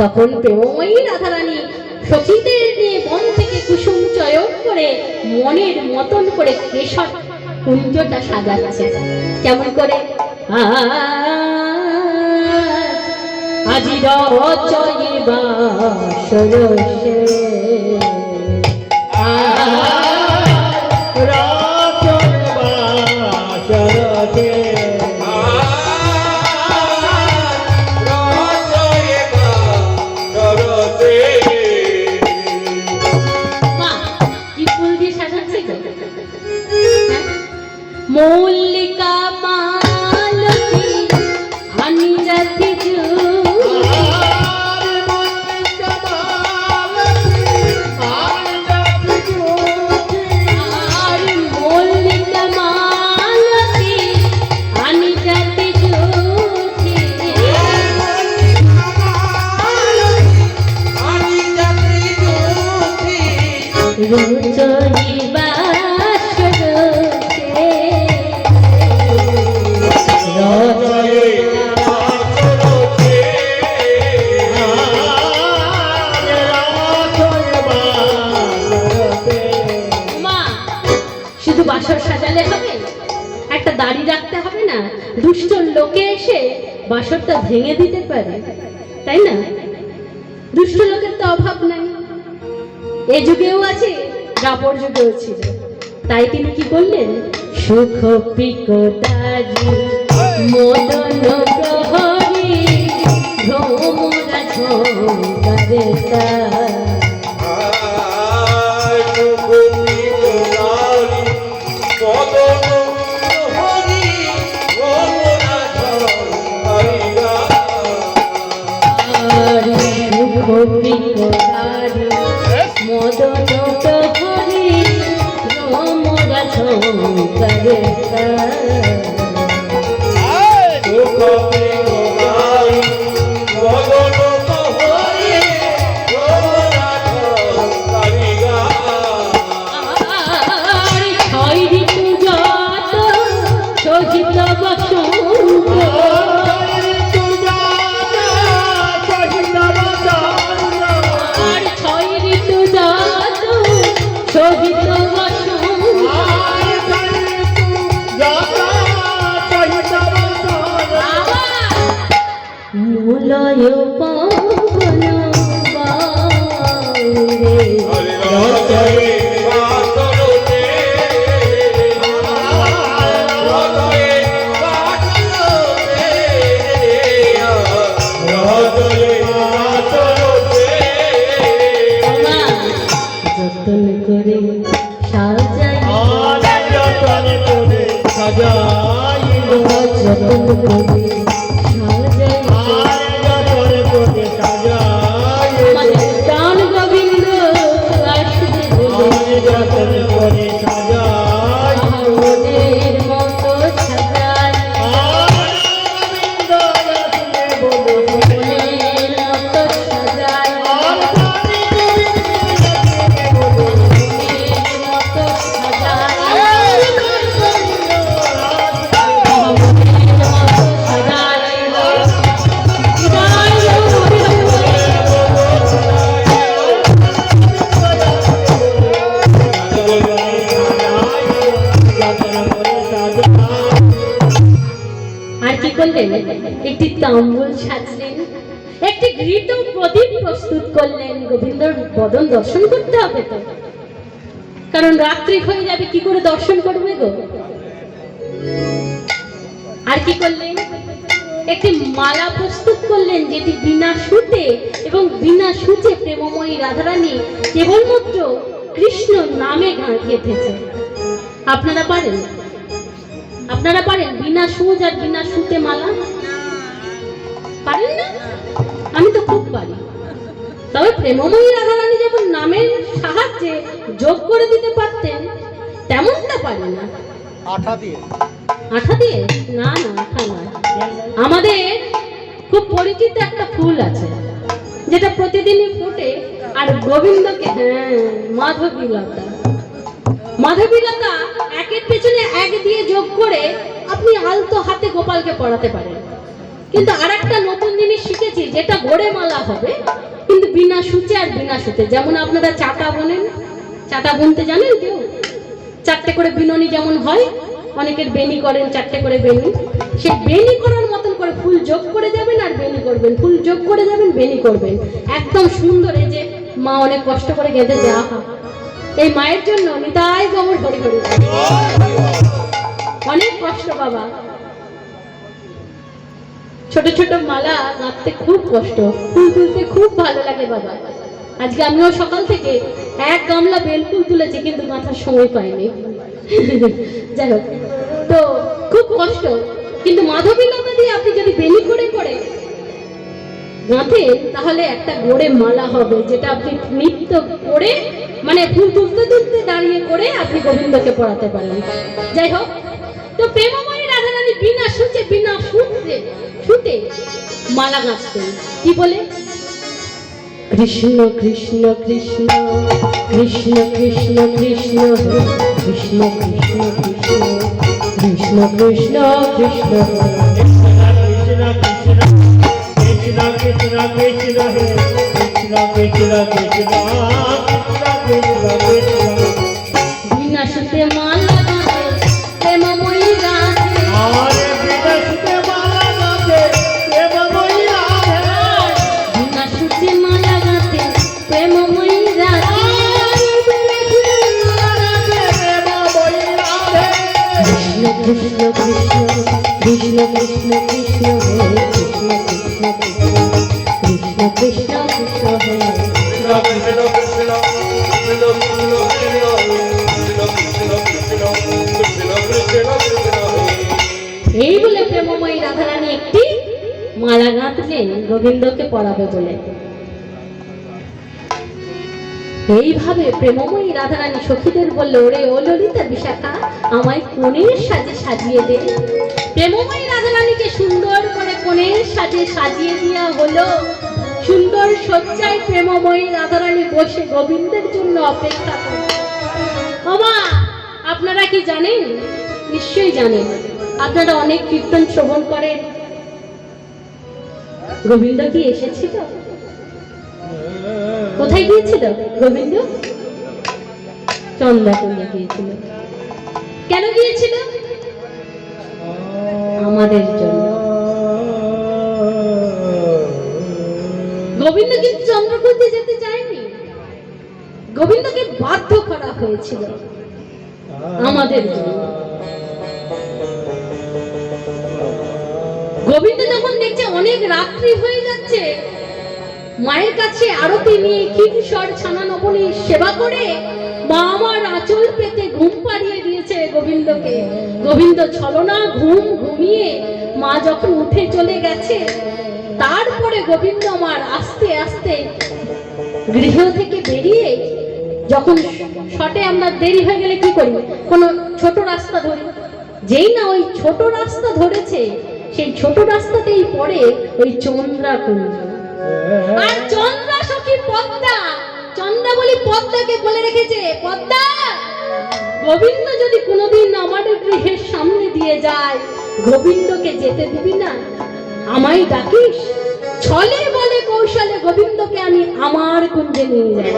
তখন প্রেমময়ী রাধারানী সখীদের নিয়ে মন থেকে কুসুম চয়ন করে মনের মতন করে কেশর কুঞ্জটা সাজাচ্ছে। কেমন করে? আজি রচয়ে বাসরসে মা দাড়ি রাখতে হবে না? দুষ্ট লোকে এসে বাসরটা ভেঙে দিতে পারে। তাই না? দুষ্ট লোকের তো অভাব নাই। এ যুগেও আছে রাপর যুগেও ছিল তাই তিনি কি করলেন সুখ পিকতাজি মদন প্রহরী ভ্রমরা ঝঙ্কারে তার। ঝঙ্কারে বদন দর্শন করতে হবে তো। কারণ রাত্রি হয়ে যাবে, কি করে দর্শন করবে গো? আর কি করলেন? একটি মালা প্রস্তুত করলেন যেটি বিনা সুতে এবং বিনা সূচে প্রেমময়ী রাধারানী কেবলমাত্র কৃষ্ণ নামে গেঁথেছে আপনারা পারেন? আপনারা পারেন বিনা সুচ আর বিনা সুতে মালা? পারেন না? আমি তো খুব পারি। তবে প্রেমময়ী রাধারানী যেমন নামের সাহায্যে যোগ করে দিতে পারতেন তেমনটা পারি না। আঠা দিয়ে। আঠা দিয়ে? না না আঠা নয়। আমাদের খুব পরিচিত একটা ফুল আছে যেটা প্রতিদিনই ফুটে আর গোবিন্দকে হ্যাঁ মাধবীলতা। মাধবীলতা একের পেছনে এক দিয়ে যোগ করে আপনি আলতো হাতে গোপালকে পড়াতে পারেন। কিন্তু আর একটা নতুন জিনিস শিখেছি, যেটা গড়ে মালা হবে, কিন্তু বিনা সূচে আর বিনা সুতে। যেমন আপনারা চাটা বোনেন, চাটা বুনতে জানেন কেউ? চারটে করে বিননি যেমন হয়, অনেকের বেনি করেন চারটে করে বেনি সেই বেনি করার মতন করে ফুল যোগ করে যাবেন আর বেনি করবেন। ফুল যোগ করে যাবেন বেনি করবেন। একদম সুন্দর এই যে মা অনেক কষ্ট করে গেঁথে দেওয়া হয় এই মায়ের জন্য নিতাই গমর হরি হরি। অনেক কষ্ট বাবা। ছোট ছোট মালা গাঁথতে খুব কষ্ট, ফুল তুলতে খুব ভালো লাগে বাবা। আজকে আমিও সকাল থেকে এক গামলা বেলফুল তুলেছি, কিন্তু গাঁথার সময় পাইনি। যাই হোক, তো খুব কষ্ট, কিন্তু মাধবীলতা দিয়ে আপনি যদি বেনি করে করে গাঁথেন তাহলে একটা গড়ে মালা হবে, যেটা আপনি নৃত্য করে মানে ফুল তুলতে তুলতে দাঁড়িয়ে করে আপনি গোবিন্দকে পড়াতে পারেন। যাই হোক, তো রাধারানী বিনা সুচে বিনা সুতে সুতে মালা গাঁথতেন কি বলে Krishna Krishna Krishna Krishna Krishna Krishna Krishna Krishna Krishna Krishna Krishna Krishna Krishna Krishna Krishna Krishna বিনা সুতে মালা কৃষ্ণ কৃষ্ণ কৃষ্ণ কৃষ্ণ কৃষ্ণ হে কৃষ্ণ কৃষ্ণ কৃষ্ণ কৃষ্ণ কৃষ্ণ এই বলে প্রেমময়ী রাধারানী একটি মালা গাঁথলেন গোবিন্দকে পড়াবে বলে এইভাবে প্রেমময়ী রাধারানী সখীদের বলল, ওরে ও ললিতা বিশাখা, আমায় কোণের সাজে সাজিয়ে দে। প্রেমময়ী রাধারানীকে সুন্দর করে কোণের সাজে সাজিয়ে দেওয়া হলো। সুন্দর সজ্জায় প্রেমময়ী রাধারানী বসে গোবিন্দের জন্য অপেক্ষা করে বাবা আপনারা কি জানেন? নিশ্চয়ই জানেন। আপনারা অনেক কীর্তন শ্রবণ করেন। গোবিন্দ কি এসেছিল কোথায় গিয়েছিল? গোবিন্দ? চন্দ্রাকুণ্ডে গিয়েছিল। কেন গিয়েছিল? আমাদের জন্য। গোবিন্দ কিন্তু চন্দ্রকুণ্ডে যেতে চায়নি। গোবিন্দকে বাধ্য করা হয়েছিল। আমাদের জন্য। গোবিন্দ যখন দেখছে অনেক রাত্রি হয়ে যাচ্ছে মায়ের কাছে আরতি নিয়ে কিশোর ছানা নবনী সেবা করে মা আমার আঁচল পেতে ঘুম পাড়িয়ে দিয়েছে গোবিন্দকে। গোবিন্দ ছলনা ঘুম ঘুমিয়ে মা যখন উঠে চলে গেছে, তারপরে গোবিন্দ আমার আস্তে আস্তে গৃহ থেকে বেরিয়ে যখন শটে আমরা দেরি হয়ে গেলে কি করি? কোনো ছোট রাস্তা ধরি। যেই না ওই ছোট রাস্তা ধরেছে, সেই ছোট রাস্তাতেই পড়ে ওই চন্দ্রাকুঞ্জ আর চন্দ্রা সখী পদ্মা। চন্দ্রা বলি পদ্মাকে বলে রেখেছে। পদ্মা, গোবিন্দ যদি কোনোদিন আমাদের গৃহের সামনে দিয়ে যায়, গোবিন্দকে যেতে দিবি না। আমায় ডাকিস? ছলে বলে কৌশলে গোবিন্দকে আমি আমার কুঞ্জে নিয়ে যাই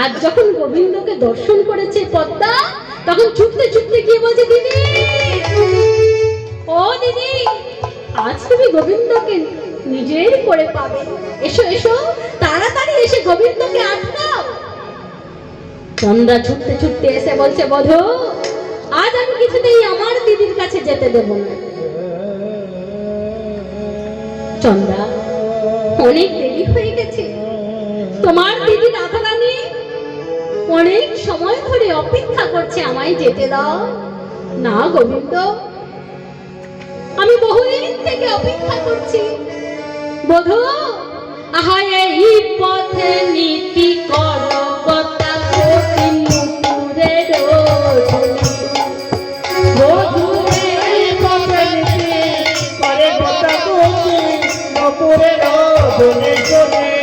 আজ যখন গোবিন্দকে দর্শন করেছে পদ্মা, তখন ছুটতে ছুটতে গিয়ে বলছে, দিদি, ও দিদি আজ তুমি গোবিন্দকে নিজের করে পাবে। এসো এসো, তাড়াতাড়ি এসে গোবিন্দকে আটকাও। চন্দ্রা ছুটতে ছুটতে এসে বলছে, বধু, আজ আমি কিছুতেই আমার দিদির কাছে যেতে দেব না। চন্দ্রা, অনেক দেরি হয়ে গেছে। তোমার দিদি রাধারানী অনেক সময় ধরে অপেক্ষা করছে, আমায় যেতে দাও। না, গোবিন্দ আমি বহুদিন থেকে অপেক্ষা করছি বধু আহা এই পথে নীতি কর Oh, my God.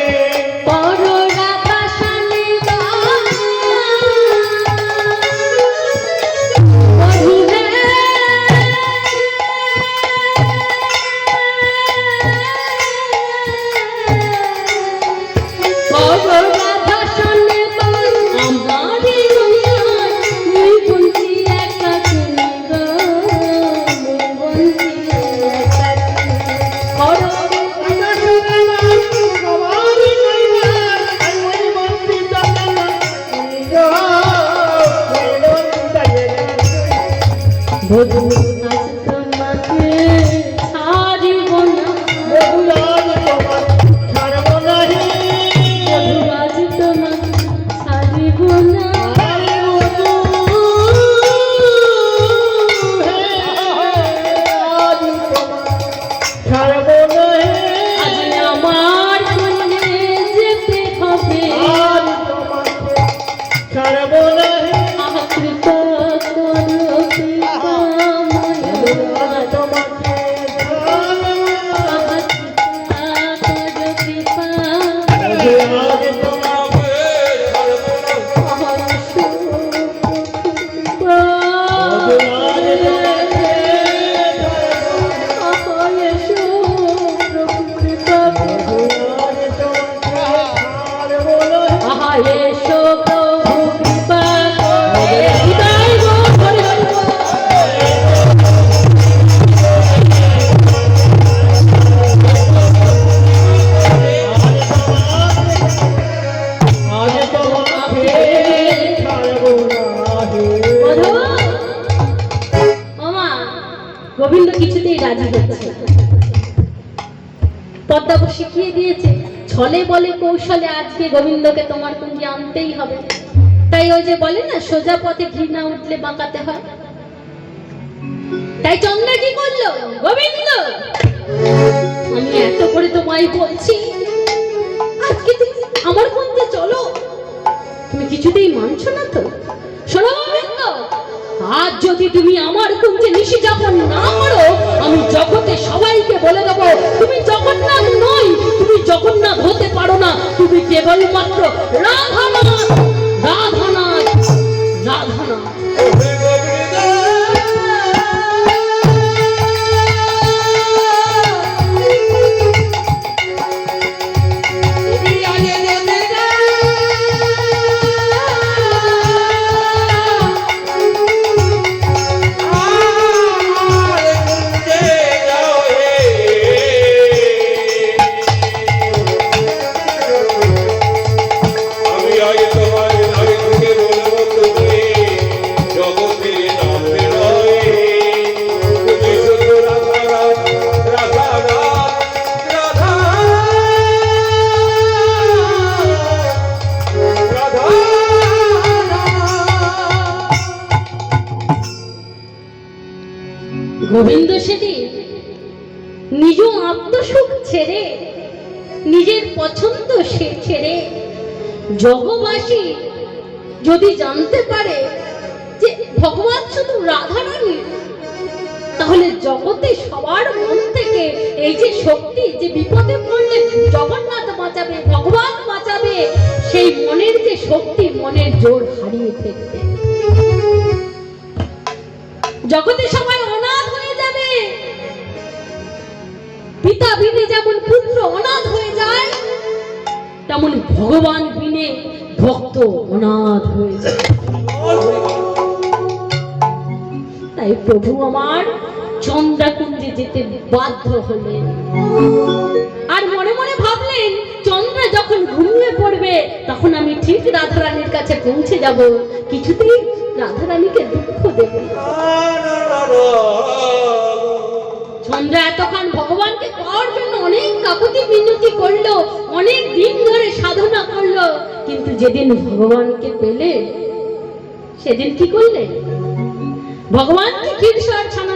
গোবিন্দ কিছুতেই রাজি হচ্ছে। পদ্মাবু শিখিয়ে দিয়েছে, ছলে বলে কৌশলে আজকে গোবিন্দকে তোমার কুঞ্জে আনতেই হবে। তাই ওই যে বলে না, সোজা পথে ঘৃণা উঠলে বাঁকাতে হয়। তাই চন্দ্র কি করল? গোবিন্দ! আমি এত করে তোমায় বলছি, আজকে তুমি আমার কুঞ্জে চলো। তুমি কিছুতেই মানছো না তো? যদি তুমি আমার কুঞ্জে নিশি যাপন না করো, আমি জগতে সবাইকে বলে দেব, তুমি জগন্নাথ নই, তুমি জগন্নাথ হতে পারো না। তুমি কেবলমাত্র রাধানাথ আত্মসুখ ছেড়ে, নিজের পছন্দ সে ছেড়ে। জগবাসী যদি জানতে পারে যে ভগবান শুধু রাধারানী তাহলে জগতে সবার মন থেকে এই যে শক্তি, যে বিপদে পড়লে জগন্নাথ বাঁচাবে, ভগবান বাঁচাবে, সেই মনের যে শক্তি, মনের জোর হারিয়ে ফেলবে। জগতে সবাই অনাথ হয়ে যাবে। পিতা বিনে যেমন পুত্র অনাথ হয়ে যায়, তেমন ভগবান বিনে ভক্ত অনাথ হয়ে যায়। তাই প্রভু আমার চন্দ্রাকুঞ্জে যেতে বাধ্য হলেন। আর মনে মনে ভাবলেন, চন্দ্র যখন ঘুমিয়ে পড়বে, তখন আমি ঠিক রাধারানীর কাছে পৌঁছে যাব। কিছুতেই রাধারানীকে দুঃখ দেব না। চন্দ্র এতক্ষণ ভগবানকে পাওয়ার জন্য অনেক কাকুতি মিনতি করল, অনেক দিন ধরে সাধনা করল, কিন্তু যেদিন ভগবানকে পেলে, সেদিন কি করলে? ভগবানকে ক্ষীরসার ছানা